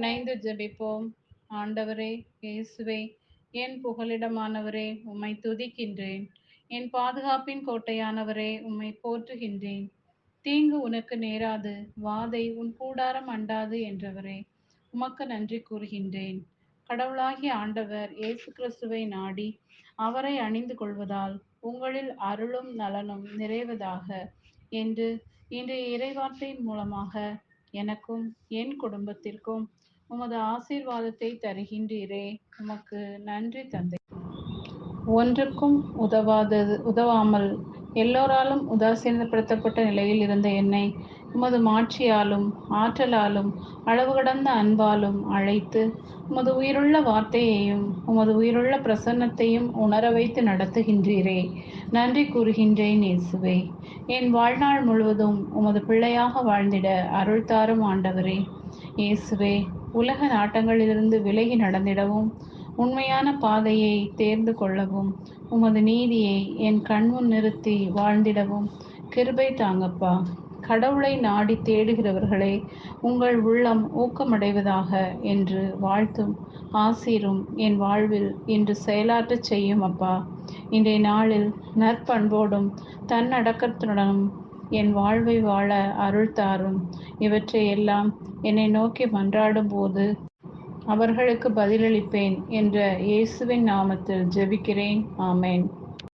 இணைந்து ஜெபிப்போம். ஆண்டவரே இயேசுவே என் புகலிடமானவரே உம்மை துதிக்கின்றேன். என் பாதுகாப்பின் கோட்டையானவரே உம்மை போற்றுகின்றேன். தீங்கு உனக்கு நேராது வாதை உன் கூடாரம் அண்டாது என்றவரே உமக்கு நன்றி கூறுகின்றேன். கடவுளாகிய ஆண்டவர் இயேசு கிறிஸ்துவை நாடி அவரை அணிந்து கொள்வதால் உங்களில் அருளும் நலனும் நிறைவதாக என்று இன்றைய இறைவார்த்தையின் மூலமாக எனக்கும் என் குடும்பத்திற்கும் உமது ஆசீர்வாதத்தை தருகின்றீரே. உமக்கு நன்றி தந்தை. ஒன்றுக்கும் உதவாதது உதவாமல் எல்லோராலும் உதாசீனப்படுத்தப்பட்ட நிலையில் இருந்த என்னை உமது மாட்சியாலும் ஆற்றலாலும் அளவு கடந்த அன்பாலும் அழைத்து உமது உயிருள்ள வார்த்தையையும் உமது உயிருள்ள பிரசன்னத்தையும் உணர வைத்து நடத்துகின்றீரே. நன்றி கூறுகின்றேன் இயேசுவே. என் வாழ்நாள் முழுவதும் உமது பிள்ளையாக வாழ்ந்திட அருள் தாரும் ஆண்டவரே. இயேசுவே உலக நாட்டங்களிலிருந்து விலகி நடந்திடவும் உண்மையான பாதையை தேர்ந்து கொள்ளவும் உமது நீதியை என் கண்முன் நிறுத்தி வாழ்ந்திடவும். கிருபை தாங்கப்பா. கடவுளை நாடி தேடுகிறவர்களே உங்கள் உள்ளம் ஊக்கமடைவதாக என்று வாழ்த்தும் ஆசீரும் என் வாழ்வில் இன்று செயலாற்றச் செய்யும் அப்பா. இன்றைய நாளில் நற்பண்போடும் தன்னடக்கத்துடனும் என் வாழ்வை வாழ அருள் தாரும். இவற்றை எல்லாம் என்னை நோக்கி மன்றாடும் போது அவர்களுக்கு பதிலளிப்பேன் என்ற இயேசுவின் நாமத்தில் ஜெபிக்கிறேன். ஆமேன்.